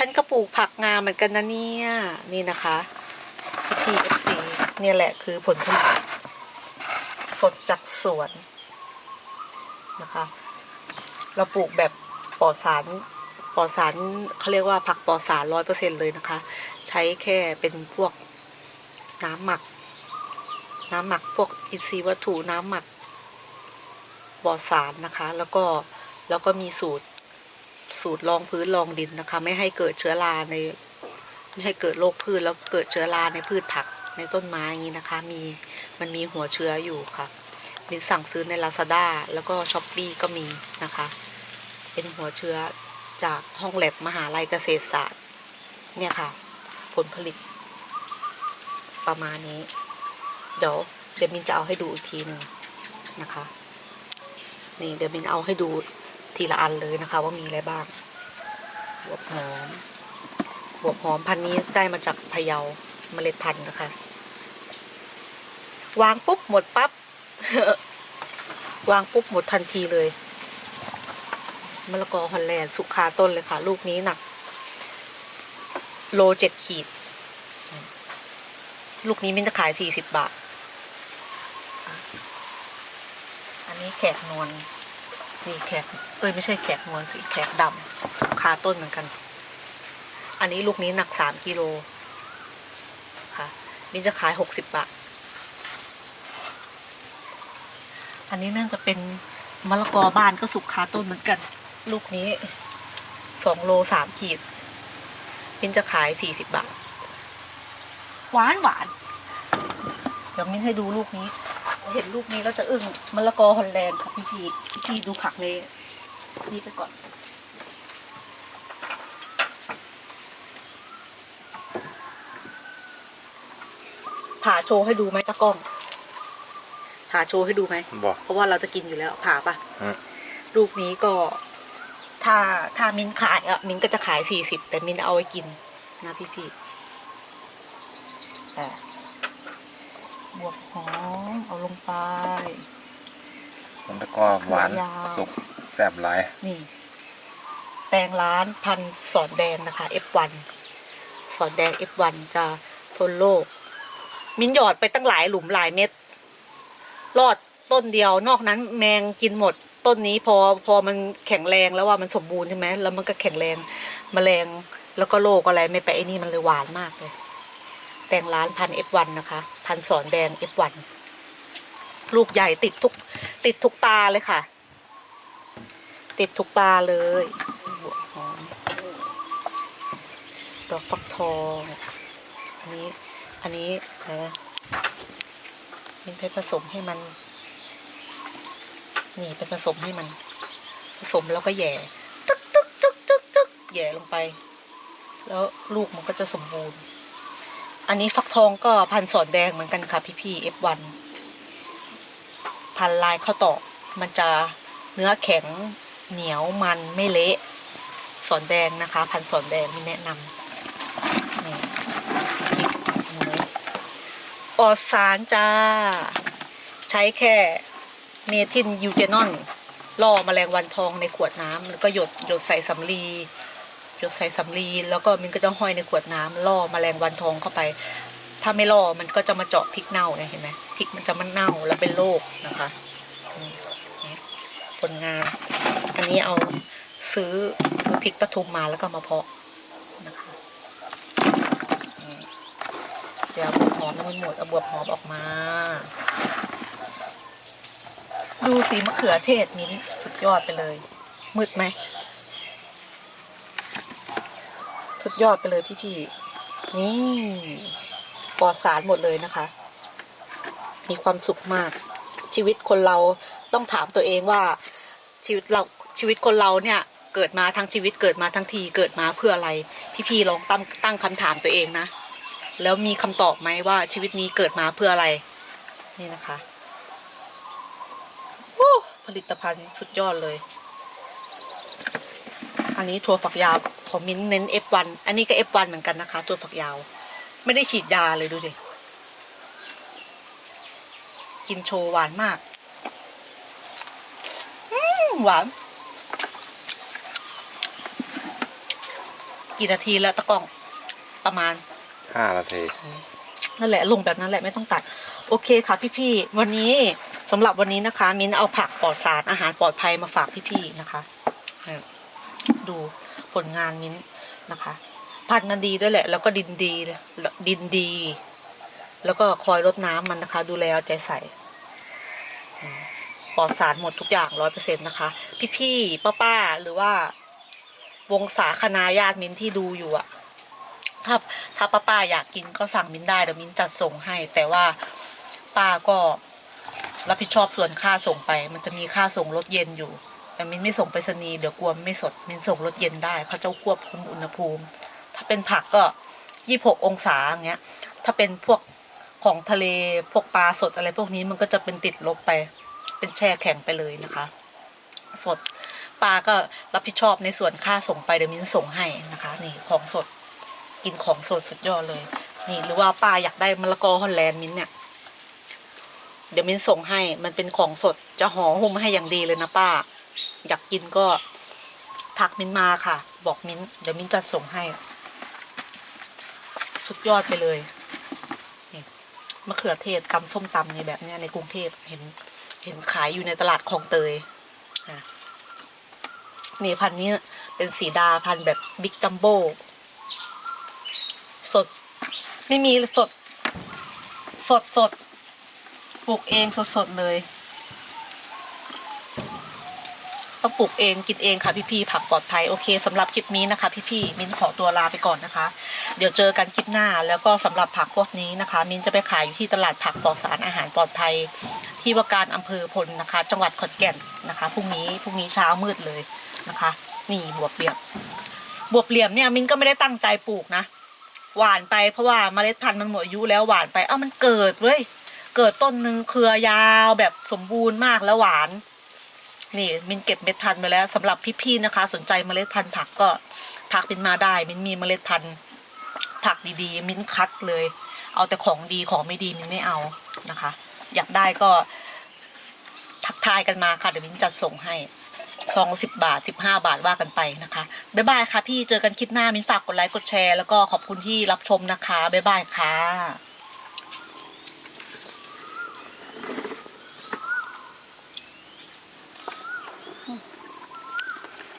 ฉันก็ปลูกผักงามเหมือนกันนะเนี่ย นี่นะคะพี่พีเอฟซีเนี่ยแหละคือผลผลิตสดจากสวนนะคะ เราปลูกแบบปลอดสารปลอดสารเขาเรียกว่าผักปลอดสารร้อยเปอร์เซ็นเลยนะคะ ใช้แค่เป็นพวกน้ำหมัก น้ำหมักพวกอินทรีย์วัตถุน้ำหมักปลอดสารนะคะ แล้วก็แล้วก็มีสูตร สูตรรองพื้นรองดินนะคะ ไม่ให้เกิดเชื้อราใน ไม่ให้เกิดโรคพืชแล้วเกิดเชื้อราในพืชผักในต้นไม้อย่างนี้นะคะ มีมันมีหัวเชื้ออยู่ค่ะมีสั่งซื้อใน Lazada แล้วก็ s h อ p e e ก็มีนะคะ เป็นหัวเชื้อจากห้องแลบมหาลัยเกษตรศาสตร์ เนี่ยค่ะ ผลผลิต ประมาณนี้ เดี๋ยวเดี๋ยวมินจะเอาให้ดูอีกทีหนึ่งนะคะ นี่เดี๋ยวมินเอาให้ดู ทีละอันเลยนะคะ ว่ามีอะไรบ้างบวบหอมบวบหอมพันนี้ได้มาจากพะเยาเมล็ดพันธุ์นะคะ วางปุ๊บหมดปับ๊บวางปุ๊บหมดทันทีเลยมะละกอฮอลแลนด์สุกคาต้นเลยค่ะ ลูกนี้หนัก โลเจ็ดขีด ลูกนี้มินจะขายสี่สิบบาท อันนี้แขกนวล นี่แขกเอ้ยไม่ใช่แขกนวลสิแขกดำสุกคาต้นเหมือนกัน อันนี้ลูกนี้หนักสามกิโลค่ะมินจะขายหกสิบบาท อันนี้น่าจะเป็นมะละกอบ้านก็สุกคาต้นเหมือนกัน ลูกนี้สองโลสามขีดมินจะขายสี่สิบบาท หวานหวาน เดี๋ยวมินให้ดูลูกนี้ เห็นลูกนี้แล้วจะอึ้งมะละกอฮอลแลนด์ค่ะพี่พี่พี่พี่ดูผักเลยนี่ไปก่อนผ่าโชว์ให้ดูไหมตะกล้องผ่าโชว์ให้ดูไหมบอกเพราะว่าเราจะกินอยู่แล้วผ่าปะฮะลูกนี้ก็ถ้าถ้ามินขายอะมินก็จะขายสี่สิบแต่มินเอาไว้กินนะพี่พี่แต่ บวบหอมเอาลงไปแล้วก็หวานยาว สุกแซ่บหลายนี่ แตงร้านพันธุ์สอนแดงนะคะ F1 สอนแดง F1 จะทนโรคมินหยอดไปตั้งหลายหลุมหลายเม็ดรอดต้นเดียวนอกนั้นแมงกินหมด ต้นนี้พอพอมันแข็งแรงแล้วว่ามันสมบูรณ์ใช่ไหมแล้วมันก็แข็งแรงแมลงแล้วก็โรคอะไรไม่ไปไอ้นี่มันเลยหวานมากเลย แตงร้านพัน F1 นะคะ พันสอนแดง F1 ลูกใหญ่ติดทุก ติดทุกตาเลยค่ะ ติดทุกตาเลยบวหอมดอกฟักทองอันนี้อันนี้อะนะมินไปผสมให้มัน นี่ไปผสมให้มัน ผสมแล้วก็แย่ตึกตึกตึกตึกตึกแย่ลงไป แล้วลูกมันก็จะสมบูรณ์ อันนี้ฟักทองก็พันสอนแดงเหมือนกันค่ะพี่พี่ F1 พันลายข้าวตอกมันจะเนื้อแข็งเหนียวมันไม่เละสอนแดงนะคะ พันสอนแดงมีแนะนำนี่พริกหมูปลอดสารจ้า ใช้แค่เมทินยูเจนอนล่อแมลงวันทองในขวดน้ำแล้วก็หยดหยดใส่สำลี หยดใส่สำลีแล้วก็มันก็จะห้อยในขวดน้ำล่อแมลงวันทองเข้าไป ถ้าไม่ล่อมันก็จะมาเจาะพริกเน่าเนี่ยเห็นไหมพริกมันจะมันเน่าแล้วเป็นโรคนะคะผลงาน อันนี้เอาซื้อซื้อพริกปทุมมาแล้วก็มาเพาะนะคะเดี๋ยวบวบหอมยังไม่หมดเอาบวบหอมออกมา ดูสีมะเขือเทศนี้สุดยอดไปเลย มืดไหม สุดยอดไปเลยพี่ๆนี่ปลอดสารหมดเลยนะคะ มีความสุขมาก ชีวิตคนเราต้องถามตัวเองว่าชีวิตเราชีวิตคนเราเนี่ยเกิดมาทั้งชีวิตเกิดมาทั้งทีเกิดมาเพื่ออะไร พี่ๆลองตั้งตั้งคำถามตัวเองนะ แล้วมีคำตอบไหมว่าชีวิตนี้เกิดมาเพื่ออะไร นี่นะคะโอ้ผลิตภัณฑ์สุดยอดเลย อันนี้ถั่วฝักยาว ผมมินเน้น F1 อันนี้ก็ F1 เหมือนกันนะคะถั่วฝักยาว ไม่ได้ฉีดยาเลยดูดิ กินโชว์หวานมากอืมหวาน กี่นาทีแล้วตะกล้องประมาณห้านาที นั่นแหละลงแบบนั้นแหละไม่ต้องตัด โอเคค่ะพี่ๆ วันนี้สำหรับวันนี้นะคะ มิ้นเอาผักปลอดสารอาหารปลอดภัยมาฝากพี่ๆนะคะเนี่ยดู ผลงานมิ้นนะคะพันธุ์มันดีด้วยแหละ แล้วก็ดินดีดินดี แล้วก็คอยรดน้ำมันนะคะ ดูแลเอาใจใส่ปลอดสารหมดทุกอย่างร้อยเปอร์เซ็นต์นะคะ พี่ๆป้าๆหรือว่าวงศาคณาญาติมิ้นที่ดูอยู่อะถ้าถ้าป้าป้าอยากกินก็สั่งมิ้นได้เดี๋ยวมิ้นจัดส่งให้ แต่ว่าป้าก็รับผิดชอบส่วนค่าส่งไป มันจะมีค่าส่งรถเย็นอยู่ แต่มิ้นไม่ส่งไปรษณีย์เดี๋ยวกลัวไม่สดมิ้นส่งรถเย็นได้เขาจะควบคุมอุณหภูมิ ถ้าเป็นผักก็ยี่หกองศาอย่างเงี้ย ถ้าเป็นพวกของทะเลพวกปลาสดอะไรพวกนี้มันก็จะเป็นติดลบไป เป็นแช่แข็งไปเลยนะคะ สดปลาก็รับผิดชอบในส่วนค่าส่งไปเดี๋ยวมิ้นส่งให้นะคะ นี่ของสดกินของสดสุดยอดเลย นี่หรือว่าป้าอยากได้มะละกอฮอลแลนด์มิ้นเนี่ยเดี๋ยวมิ้นส่งให้มันเป็นของสดจะห่อหุ้มให้อย่างดีเลยนะป้า อยากกินก็ทักมิ้นมาค่ะ บอกมิ้นเดี๋ยวมิ้นจะส่งให้ สุดยอดไปเลยนี่มะเขือเทศตำส้มตำในแบบเนี้ยในกรุงเทพเห็น เห็นขายอยู่ในตลาดคลองเตยนี่พันนี้เป็นสีดาพันแบบบิ๊กจัมโบ้สด ไม่มีสด สดสดปลูกเองสดสดเลย ต้องปลูกเองกินเองค่ะพี่ๆผักปลอดภัยโอเคสำหรับคลิปนี้นะคะ พี่ๆมิ้นขอตัวลาไปก่อนนะคะ เดี๋ยวเจอกันคลิปหน้าแล้วก็สำหรับผักพวกนี้นะคะ มิ้นจะไปขายอยู่ที่ตลาดผักปลอดสารอาหารปลอดภัย ที่ว่าการอำเภอพลนะคะ จังหวัดขอนแก่นนะคะพรุ่งนี้พรุ่งนี้เช้ามืดเลยนะคะ นี่บวบเหลี่ยมบวบเหลี่ยมเนี่ยมิ้นก็ไม่ได้ตั้งใจปลูกนะ หวานไปเพราะว่าเมล็ดพันธุ์มันหมดอายุแล้วหวานไปเอ้ามันเกิดเว้ยเกิดต้นหนึ่งเครือยาวแบบสมบูรณ์มากแล้วหวาน นี่มินเก็บเม็ดพันธุ์ไปแล้วสำหรับพี่ๆนะคะ สนใจเมล็ดพันธุ์ผักก็ทักมินมาได้ มินมีเมล็ดพันธุ์ผักดีๆ มินคัดเลย เอาแต่ของดีของไม่ดีมินไม่เอานะคะ อยากได้ก็ทักทายกันมาค่ะเดี๋ยวมินจัดส่งให้ซองสิบบาทสิบห้าบาทว่ากันไปนะคะบ๊ายบายค่ะพี่เจอกันคลิปหน้ามินฝากกดไลค์กดแชร์แล้วก็ขอบคุณที่รับชมนะคะบ๊ายบายค่ะ